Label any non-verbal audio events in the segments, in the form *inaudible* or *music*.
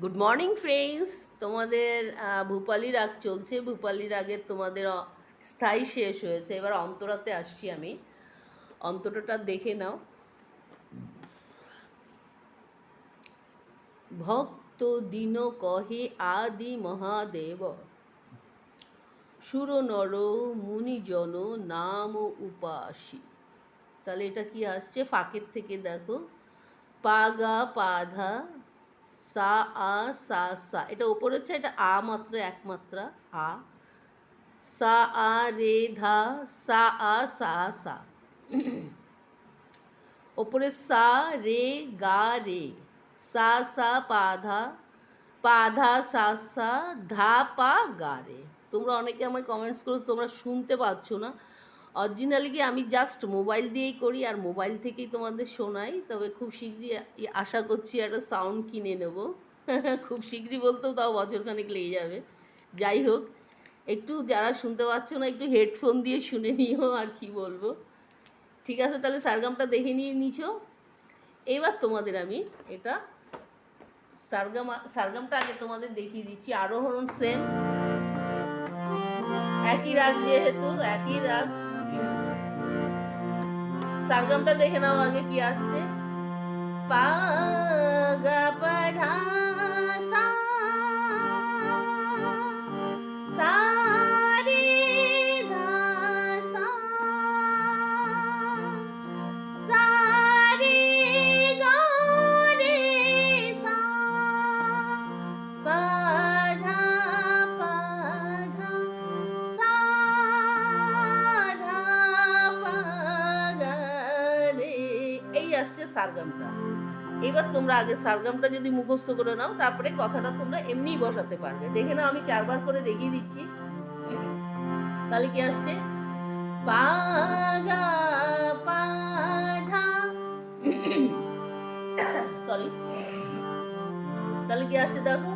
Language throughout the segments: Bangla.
গুড মর্নিং ফ্রেন্ডস তোমাদের ভূপালি রাগ চলছে। ভূপালি রাগের তোমাদের স্থায়ী শেষ হয়েছে। এবার অন্তরাতে আসছি আমি। অন্তরটা দেখে নাও। ভক্ত দিন কহে আদি মহাদেব। সুর নর মুনিজন নাম উপাসী। তাহলে এটা কি আসছে? ফাঁকের থেকে দেখো। পাগা, পাধা সা, আ, সা সা। এটা ওপরে হচ্ছে, এটা আ মাত্রা, একমাত্রা, আ। সা, আ, রে, ধা, সা, আ, সা সা। ওপরে সা, রে, গা, রে। সা সা পাধা পাধা সা সা, ধা, পা, গা, রে। তোমরা অনেকে আমায় কমেন্টস করো তোমরা শুনতে পাচ্ছ না। অরিজিনালি কি আমি জাস্ট মোবাইল দিয়েই করি আর মোবাইল থেকেই তোমাদের শোনাই, তবে খুব শীঘ্রই আশা করছি একটা সাউন্ড কিনে নেব। *laughs* খুব শীঘ্রই বলতেও তাও বছরখানেক লেগে যাবে। যাই হোক, একটু যারা শুনতে পাচ্ছ না, একটু হেডফোন দিয়ে শুনে নিও, আর কি বলব। ঠিক আছে, তাহলে সারগামটা দেখে নিয়ে নিছো। এবার তোমাদের আমি এটা সারগাম, সারগামটা আগে তোমাদের দেখিয়ে দিচ্ছি। আরোহণ সেম একই রাগ যেহেতু, একই রাগ। সারগামটা দেখে নাও আগে কি আসছে। পা গা সারগামটা। এবার তোমরা আগে সারগামটা যদি মুখস্থ করে নাও, তারপরে কথাটা তোমরা এমনিই বসাতে পারবে। দেখে নাও, আমি চারবার করে দেখিয়ে দিচ্ছি। তাহলে কি আসছে? সরি তাহলে কি আসছে দেখো?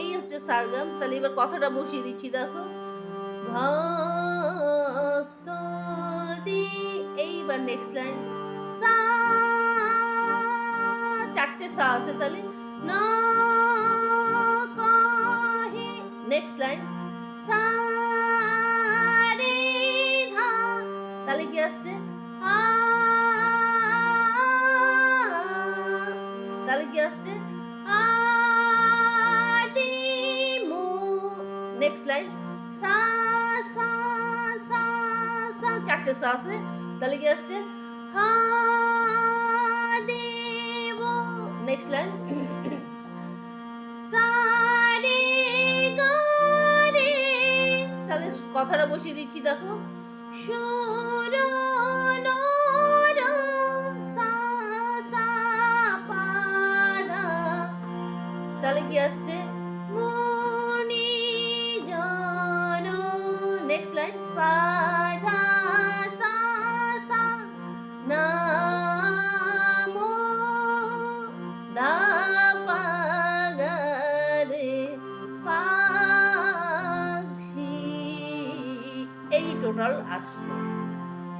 এই হচ্ছে সারগাম। তাহলে এবার কথাটা বসিয়ে দিচ্ছি দেখো। ভক্ত দি এইবার নেক্সট লাইন সা, চারটে সা আছে তাহলে। না নেক্সট লাইন সা, রে, ধা, তাহলে কি আসছে? আ, তাহলে কি আসছে? আদি মু নেক্সট লাইন সা সা সা চারটে সা আছে তাহলে কি আসছে? হা দেব নেক্সট লাইন সা রে তাহলে কথাটা বসিয়ে দিচ্ছি, দেখো। সুর তাহলে কি আসছে? মুনি জন। নেক্সট লাইন পা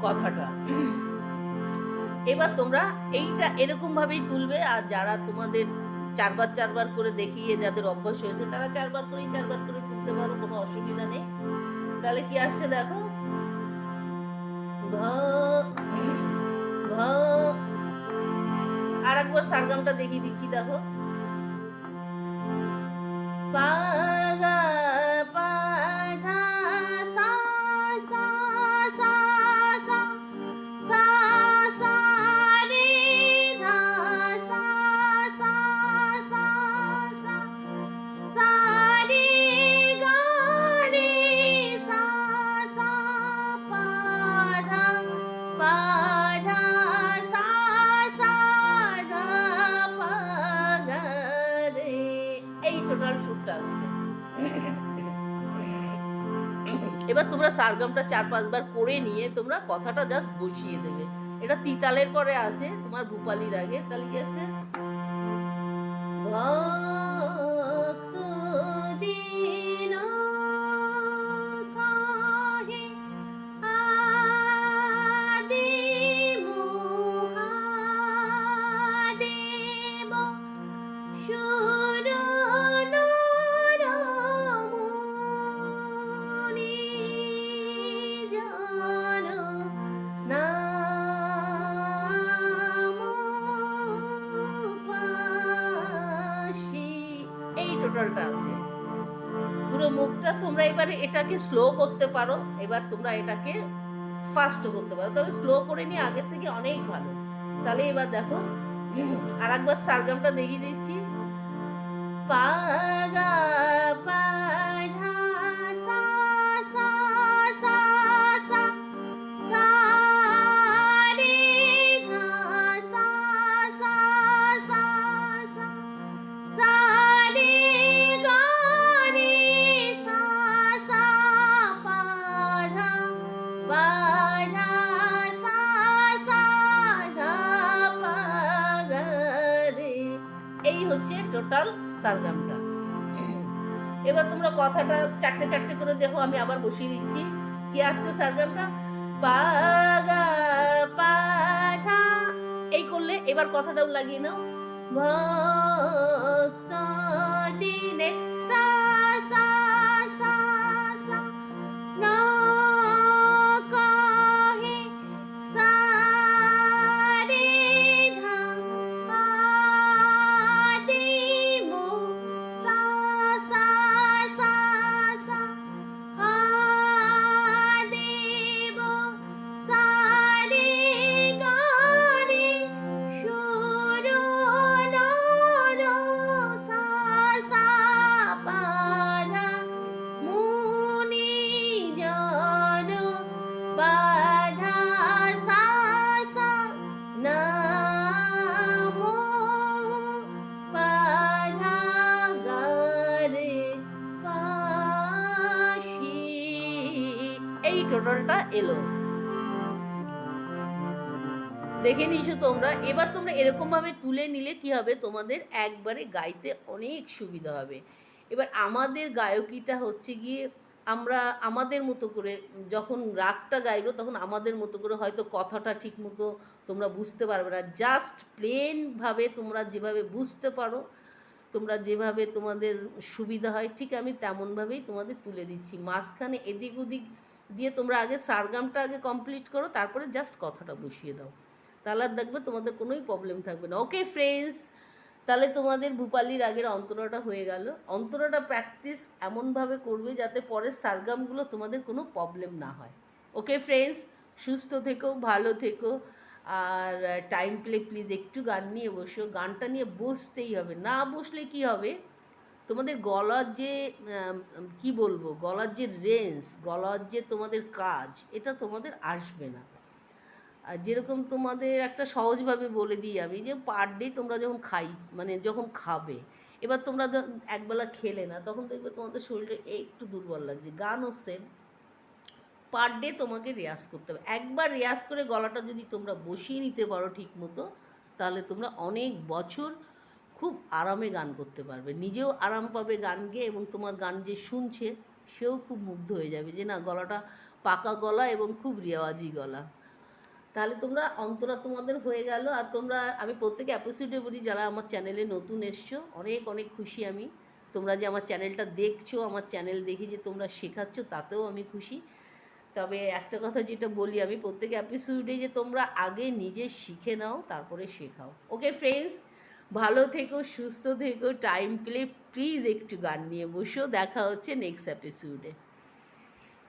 কথাটা। এবার তোমরা এইটা এরকম ভাবেই তুলবে, আর যারা তোমাদের চারবার চারবার করে দেখিয়ে যাদের অভ্যাস হয়েছে, তারা চারবার করেই চারবার করে তুলতে পারো, কোনো অসুবিধা নেই। তাহলে কি আসছে দেখো? আর একবার সারগামটা দেখিয়ে দিচ্ছি, দেখো। সুরটা আসছে। এবার তোমরা সারগামটা চার পাঁচবার করে নিয়ে তোমরা কথাটা জাস্ট বসিয়ে দেবে। এটা তিতালের পরে আছে, তোমার ভূপালির আগে। তাহলে কি আছে ভক্ত দিন তোমরা এবার এটাকে স্লো করতে পারো, এবার তোমরা এটাকে ফাস্টও করতে পারো। তবে স্লো করে নিয়ে আগের থেকে অনেক ভালো। তাহলে এবার দেখো আর একবার সারগামটা দেখিয়ে দিচ্ছি। পাগা পা হচ্ছে টোটাল সারগামটা এবার তোমরা কথাটা চারটে চারটে করে দেখো, আমি আবার বসিয়ে দিচ্ছি। কি আসছে সারগামটা পা গা পা এই করলে এবার কথাটাও লাগিয়ে নাও। ভক্ত দি নেক্সট সা এই টোটালটা এলো। দেখে নিয়েছো তোমরা? এবার তোমরা এরকম ভাবে তুলে নিলে কি হবে? তোমাদের একবারে গাইতে অনেক সুবিধা হবে। এবার আমাদের গায়কিটা হচ্ছে গিয়ে আমরা আমাদের মতো করে যখন রাগটা গাইবো তখন আমাদের মতো করে হয়তো কথাটা ঠিক মতো তোমরা বুঝতে পারবে না। জাস্ট প্লেনভাবে তোমরা যেভাবে বুঝতে পারো, তোমরা যেভাবে তোমাদের সুবিধা হয়, ঠিক আমি তেমনভাবেই তোমাদের তুলে দিচ্ছি। মাঝখানে এদিক ওদিক দিয়ে তোমরা আগে সারগামটা আগে কমপ্লিট করো, তারপরে জাস্ট কথাটা বসিয়ে দাও। তাহলে আর দেখবে তোমাদের কোনোই প্রবলেম থাকবে না। ওকে ফ্রেন্ডস তাহলে তোমাদের ভূপালির আগের অন্তরাটা হয়ে গেল। অন্তরাটা প্র্যাকটিস এমনভাবে করবে যাতে পরের সারগামগুলো তোমাদের কোনো প্রবলেম না হয়। ওকে ফ্রেন্ডস সুস্থ থেকো, ভালো থেকো। আর টাইম প্লে প্লিজ একটু গান নিয়ে বসো। গানটা নিয়ে বসতেই হবে। না বসলে কি হবে? তোমাদের গলার যে কি বলব? গলার যে রেঞ্জ, গলার যে তোমাদের কাজ, এটা তোমাদের আসবে না। আর যেরকম তোমাদের একটা সহজভাবে বলে দিই আমি যে পার ডে তোমরা যখন খাই মানে যখন খাবে, এবার তোমরা একবেলা খেলে না, তখন দেখবে তোমাদের শরীরটা একটু দুর্বল লাগছে। গানও সেম পার ডে তোমাকে রেয়াজ করতে হবে। একবার রেয়াজ করে গলাটা যদি তোমরা বসিয়ে নিতে পারো ঠিক মতো তাহলে তোমরা অনেক বছর খুব আরামে গান করতে পারবে। নিজেও আরাম পাবে গান গেয়ে এবং তোমার গান যে শুনছে, সেও খুব মুগ্ধ হয়ে যাবে যে না, গলাটা পাকা গলা এবং খুব রেওয়াজি গলা। তাহলে তোমরা অন্তরা তোমাদের হয়ে গেল আর তোমরা, আমি প্রত্যেকে অ্যাপোসিডে বলি, যারা আমার চ্যানেলে নতুন এসছো, অনেক অনেক খুশি আমি। তোমরা যে আমার চ্যানেলটা দেখছ, আমার চ্যানেল দেখে যে তোমরা শেখাচ্ছ, তাতেও আমি খুশি। তবে একটা কথা যেটা বলি আমি, প্রত্যেক এপিসোডে যে তোমরা আগে নিজে শিখে নাও, তারপরে শেখাও। ওকে ফ্রেন্ডস ভালো থেকো, সুস্থ থেকো টাইম পেলে প্লিজ একটু গান নিয়ে বসো। দেখা হচ্ছে নেক্সট এপিসোডে